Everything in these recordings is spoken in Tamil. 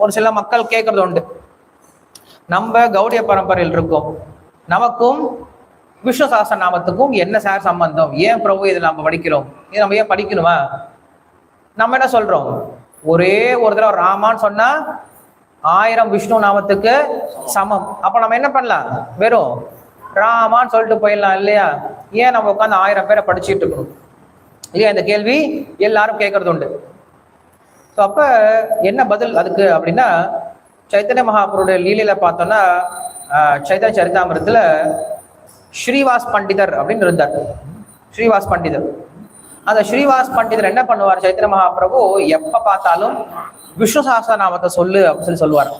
ஒரு சில மக்கள் கேட்கறது உண்டு. நம்ம கௌடிய பரம்பரையில் இருக்கோம். நமக்கும் விஷ்ணு சாஸ்திர நாமத்துக்கும் என்ன சார் சம்பந்தம்? ஏன் பிரபு இதை நம்ம படிக்கிறோம்? இது நம்ம ஏன் படிக்கணுமா? நம்ம என்ன சொல்றோம்? ஒரே ஒரு தடவை ராமான்னு சொன்னா ஆயிரம் விஷ்ணு நாமத்துக்கு சமம். அப்ப நம்ம என்ன பண்ணலாம்? வெறும் ராமான்னு சொல்லிட்டு போயிடலாம் இல்லையா? ஏன் நம்ம உட்காந்து ஆயிரம் பேரை படிச்சுட்டு இருக்கணும்? இல்லையா இந்த கேள்வி? எல்லாரும் கேட்கறது உண்டு. ஸோ அப்ப என்ன பதில் அதுக்கு அப்படின்னா சைத்தன்ய மகாபுருடைய லீலையில பார்த்தோம்னா சைத்தன்ய சரிதாமிரத்துல ஸ்ரீவாஸ் பண்டிதர் அப்படின்னு இருந்தார். ஸ்ரீவாஸ் பண்டிதர். அந்த ஸ்ரீவாஸ் பண்டிதர் என்ன பண்ணுவார்? சைத்திர மகாபிரபு எப்ப பார்த்தாலும் விஷ்ணு சஹஸ்ரநாமத்தை சொல்லு அப்படின்னு சொல்லி சொல்லுவார்.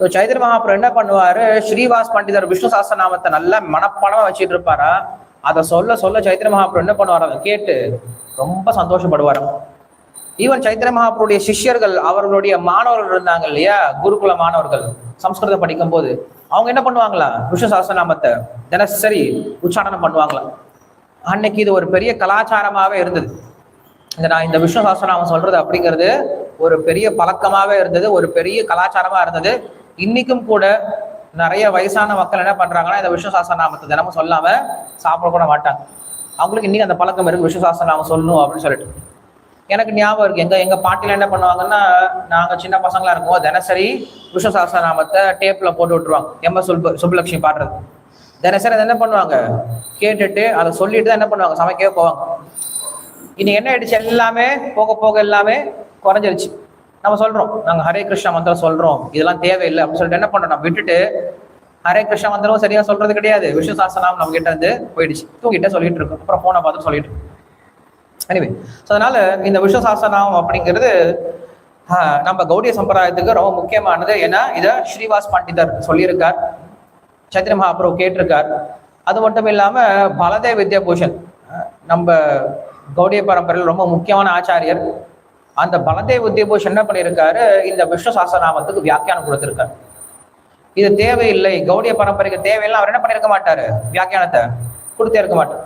ஸோ சைத்தன்ய மகாபிரபு என்ன பண்ணுவாரு? ஸ்ரீவாஸ் பண்டிதர் விஷ்ணு நாமத்தை நல்லா மனப்பணமா வச்சுட்டு இருப்பாரா? அதை சொல்ல சொல்ல சைத்திர மகாபிரபு என்ன பண்ணுவார்? அதை கேட்டு ரொம்ப சந்தோஷப்படுவார் ஈவன் சைத்திர மகாபுருடைய சிஷ்யர்கள் அவர்களுடைய மாணவர்கள் இருந்தாங்க இல்லையா? குருகுல மாணவர்கள் சம்ஸ்கிருதம் படிக்கும் போது அவங்க என்ன பண்ணுவாங்களா? விஷ்ணு சாஸ்திரநாமத்தை தினசரி உச்சாரணம் பண்ணுவாங்களா? அன்னைக்கு இது ஒரு பெரிய கலாச்சாரமாவே இருந்தது. இந்த நான் இந்த விஷ்ணு சாஸ்திரநாமம் சொல்றது அப்படிங்கிறது ஒரு பெரிய பழக்கமாவே இருந்தது ஒரு பெரிய கலாச்சாரமா இருந்தது. இன்னைக்கும் கூட நிறைய வயசான மக்கள் என்ன பண்றாங்கன்னா இந்த விஷ்ணு சாஸ்திரநாமத்தை தினமும் சொல்லாம சாப்பிட கூட மாட்டாங்க. அவங்களுக்கு இன்னைக்கு அந்த பழக்கம் இருக்கு விஷ்ணு சாஸ்திரநாமம் சொல்லணும் அப்படின்னு சொல்லிட்டு. எனக்கு ஞாபகம் இருக்கு. எங்க எங்க பாட்டில என்ன பண்ணுவாங்கன்னா நாங்க சின்ன பசங்களா இருக்கோம் தினசரி விஷ்ணு நாமத்தை டேப்ல போட்டு விட்டுருவாங்க. எம் எஸ் சுல்ப சுப்புலட்சுமி பாடுறது. தினசரி அதை என்ன பண்ணுவாங்க? கேட்டுட்டு அதை சொல்லிட்டு தான் என்ன பண்ணுவாங்க? சமைக்கவே போவாங்க. இனி என்ன ஆயிடுச்சு? எல்லாமே போக போக எல்லாமே குறைஞ்சிருச்சு. நம்ம சொல்றோம். நாங்க ஹரே கிருஷ்ணா மந்திரம் சொல்றோம். இதெல்லாம் தேவையில்லை அப்படின்னு சொல்லிட்டு என்ன பண்றோம்? நம்ம விட்டுட்டு ஹரே கிருஷ்ணா மந்திரம் சரியா சொல்றது கிடையாது. விஷ்ணு சாஸ்திரம் நம்ம கிட்ட இருந்து போயிடுச்சு. தூங்கிட்ட சொல்லிட்டு இருக்கோம். அப்புறம் போனை பார்த்து சொல்லிட்டு எனிவே ஸோ அதனால இந்த விஸ்வசாசனம் அப்படிங்கிறது நம்ம கௌடிய சம்பிரதாயத்துக்கு ரொம்ப முக்கியமானது. ஏன்னா இதை ஸ்ரீவாஸ் பண்டிதர் சொல்லியிருக்கார். சைத்திர மகாபிரபு கேட்டிருக்கார். அது மட்டும் இல்லாம பலதே வித்யாபூஷன் நம்ம கௌடிய பரம்பரையில் ரொம்ப முக்கியமான ஆச்சாரியர். அந்த பலதேவ் வித்யாபூஷன் என்ன பண்ணியிருக்காரு? இந்த விஷ்ணு சாஸ்திரநாமத்துக்கு வியாக்கியானம் கொடுத்திருக்காரு. இது தேவையில்லை. கௌடிய பரம்பரைக்கு தேவையில்லை. அவர் என்ன பண்ணியிருக்க மாட்டாரு? வியாக்கியானத்தை கொடுத்தே இருக்க மாட்டார்.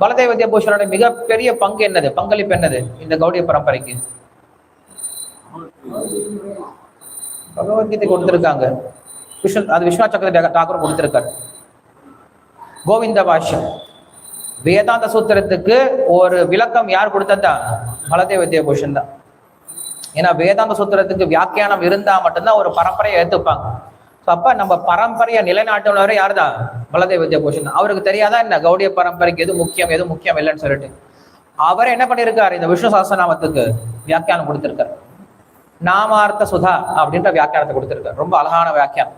பலதேவ தேபூஷனோட மிகப்பெரிய பங்கு என்னது? பங்களிப்பு என்னது இந்த கௌடிய பரம்பரைக்கு? பகவத்கீதை கொடுத்திருக்காங்க. விஷ்ணு அது விஸ்வநாத் சக்கரவர்த்தி தாக்கூர் கொடுத்திருக்காரு. கோவிந்த பாஷ்யம். வேதாந்த சூத்திரத்துக்கு ஒரு விளக்கம் யார் கொடுத்ததா? பலதேவ வித்யாபூஷன் தான். ஏன்னா வேதாந்த சூத்திரத்துக்கு வியாக்கியானம் இருந்தா மட்டும்தான் ஒரு பரம்பரையை ஏத்துப்பாங்க. அப்ப நம்ம பரம்பரையை நிலைநாட்டுனவரே யார் தான் பலதேவ வித்யாபூஷன். அவருக்கு தெரியாதா என்ன? கௌடிய பரம்பரைக்கு எது முக்கியம் எது முக்கியம் இல்லைன்னு சொல்லிட்டு. அவரே என்ன பண்ணியிருக்காரு இந்த விஷ்ணு சாஸ்திரநாமத்துக்கு வியாக்கியானம் கொடுத்திருக்காரு. நாமார்த்த சுதா அப்படின்ற வியாக்கியானத்தை கொடுத்திருக்காரு. ரொம்ப அழகான வியாக்கியானம்.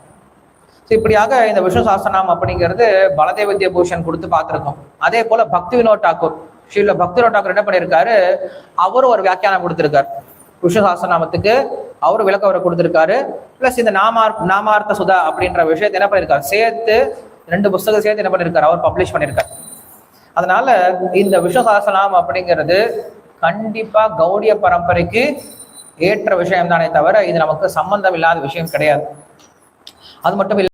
ஸோ இப்படியாக இந்த விஷ்ணு சாஸ்திரநாமம் அப்படிங்கிறது பலதேவ வித்யாபூஷன் கொடுத்து பார்த்திருக்கோம். அதே போல பக்தி வினோத் டாக்கூர் ஸ்ரீல பக்தி வினோத் டாக்கூர் என்ன பண்ணியிருக்காரு அவரும் ஒரு வியாக்கியானம் கொடுத்திருக்காரு. விஷ்ணு சாஸ்திரநாமத்துக்கு அவரு விளக்கம் அவரை கொடுத்திருக்காரு. பிளஸ் இந்த நாமார் நாமார்த்த சுதா அப்படின்ற விஷயத்தை என்ன பண்ணியிருக்காரு சேர்த்து ரெண்டு புஸ்தகம் சேர்த்து என்ன பண்ணியிருக்காரு அவர் பப்ளிஷ் பண்ணியிருக்காரு அதனால இந்த விஸ்வசாசனம் அப்படிங்கிறது கண்டிப்பா கௌடிய பரம்பரைக்கு ஏற்ற விஷயம் தானே தவிர இது நமக்கு சம்பந்தம் இல்லாத விஷயம் கிடையாது. அது மட்டும் இல்லை